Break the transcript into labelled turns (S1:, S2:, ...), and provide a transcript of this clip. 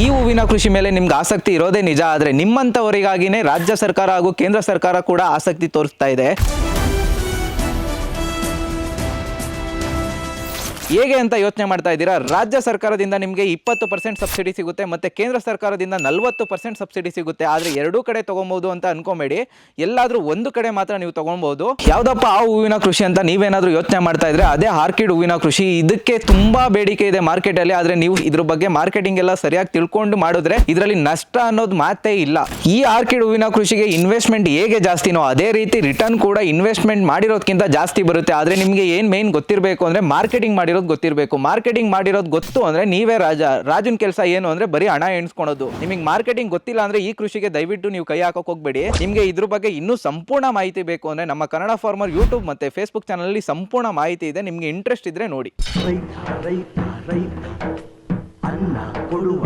S1: ಈ ಹೂವಿನ ಕೃಷಿ ಮೇಲೆ ನಿಮ್ಗೆ ಆಸಕ್ತಿ ಇರೋದೇ ನಿಜ, ಆದರೆ ನಿಮ್ಮಂಥವರಿಗಾಗಿನೇ ರಾಜ್ಯ ಸರ್ಕಾರ ಹಾಗೂ ಕೇಂದ್ರ ಸರ್ಕಾರ ಕೂಡ ಆಸಕ್ತಿ ತೋರಿಸ್ತಾ ಇದೆ. ಹೇಗೆ ಅಂತ ಯೋಚನೆ ಮಾಡ್ತಾ ಇದ್ದೀರಾ? ರಾಜ್ಯ ಸರ್ಕಾರದಿಂದ ನಿಮಗೆ ಇಪ್ಪತ್ತು ಪರ್ಸೆಂಟ್ ಸಬ್ಸಿಡಿ ಸಿಗುತ್ತೆ ಮತ್ತೆ ಕೇಂದ್ರ ಸರ್ಕಾರದಿಂದ ನಲವತ್ತು ಪರ್ಸೆಂಟ್ ಸಬ್ಸಿಡಿ ಸಿಗುತ್ತೆ. ಆದರೆ ಎರಡೂ ಕಡೆ ತಗೊಬಹುದು ಅಂತ ಅನ್ಕೊಬೇಡಿ. ಎಲ್ಲಾದ್ರೂ ಒಂದು ಕಡೆ ಮಾತ್ರ ನೀವು ತೊಗೊಬೋದು ಯಾವುದಪ್ಪ ಆ ಹೂವಿನ ಕೃಷಿ ಅಂತ ನೀವೇನಾದ್ರೂ ಯೋಚನೆ ಮಾಡ್ತಾ ಇದ್ರೆ ಅದೇ ಆರ್ಕಿಡ್ ಹೂವಿನ ಕೃಷಿ. ಇದಕ್ಕೆ ತುಂಬಾ ಬೇಡಿಕೆ ಇದೆ ಮಾರ್ಕೆಟ್ ಅಲ್ಲಿ. ಆದ್ರೆ ನೀವು ಇದ್ರ ಬಗ್ಗೆ ಮಾರ್ಕೆಟಿಂಗ್ ಎಲ್ಲ ಸರಿಯಾಗಿ ತಿಳ್ಕೊಂಡು ಮಾಡಿದ್ರೆ ಇದರಲ್ಲಿ ನಷ್ಟ ಅನ್ನೋದು ಮಾತೇ ಇಲ್ಲ. ಈ ಆರ್ಕಿಡ್ ಹೂವಿನ ಕೃಷಿಗೆ ಇನ್ವೆಸ್ಟ್ಮೆಂಟ್ ಹೇಗೆ ಜಾಸ್ತಿನೋ ಅದೇ ರೀತಿ ರಿಟರ್ನ್ ಕೂಡ ಇನ್ವೆಸ್ಟ್ಮೆಂಟ್ ಮಾಡಿರೋದಕ್ಕಿಂತ ಜಾಸ್ತಿ ಬರುತ್ತೆ. ಆದ್ರೆ ನಿಮಗೆ ಏನ್ ಮೇನ್ ಗೊತ್ತಿರಬೇಕು ಅಂದ್ರೆ ಮಾರ್ಕೆಟಿಂಗ್ ಮಾಡಿರೋದು ಗೊತ್ತಿರಬೇಕು. ಮಾರ್ಕೆಟಿಂಗ್ ಮಾಡಿರೋದು ಗೊತ್ತು ಅಂದ್ರೆ ನೀವೇ ರಾಜ. ರಾಜನ ಕೆಲಸ ಏನು ಅಂದ್ರೆ ಬರೀ ಹಣ ಎಣಿಸ್ಕೊಳೋದು. ನಿಮಗೆ ಮಾರ್ಕೆಟಿಂಗ್ ಗೊತ್ತಿಲ್ಲ ಅಂದ್ರೆ ಈ ಕೃಷಿಗೆ ದಯವಿಟ್ಟು ನೀವು ಕೈ ಹಾಕೋಕೆ ಹೋಗ್ಬೇಡಿ. ನಿಮಗೆ ಇದ್ರ ಬಗ್ಗೆ ಇನ್ನೂ ಸಂಪೂರ್ಣ ಮಾಹಿತಿ ಬೇಕು ಅಂದ್ರೆ ನಮ್ಮ ಕನ್ನಡ ಫಾರ್ಮರ್ ಯೂಟ್ಯೂಬ್ ಮತ್ತೆ ಫೇಸ್ಬುಕ್ ಚಾನಲ್ ಅಲ್ಲಿ ಸಂಪೂರ್ಣ ಮಾಹಿತಿ ಇದೆ. ನಿಮಗೆ ಇಂಟ್ರೆಸ್ಟ್ ಇದ್ರೆ ನೋಡಿ.
S2: ಅನ್ನ ಕೊಡುವ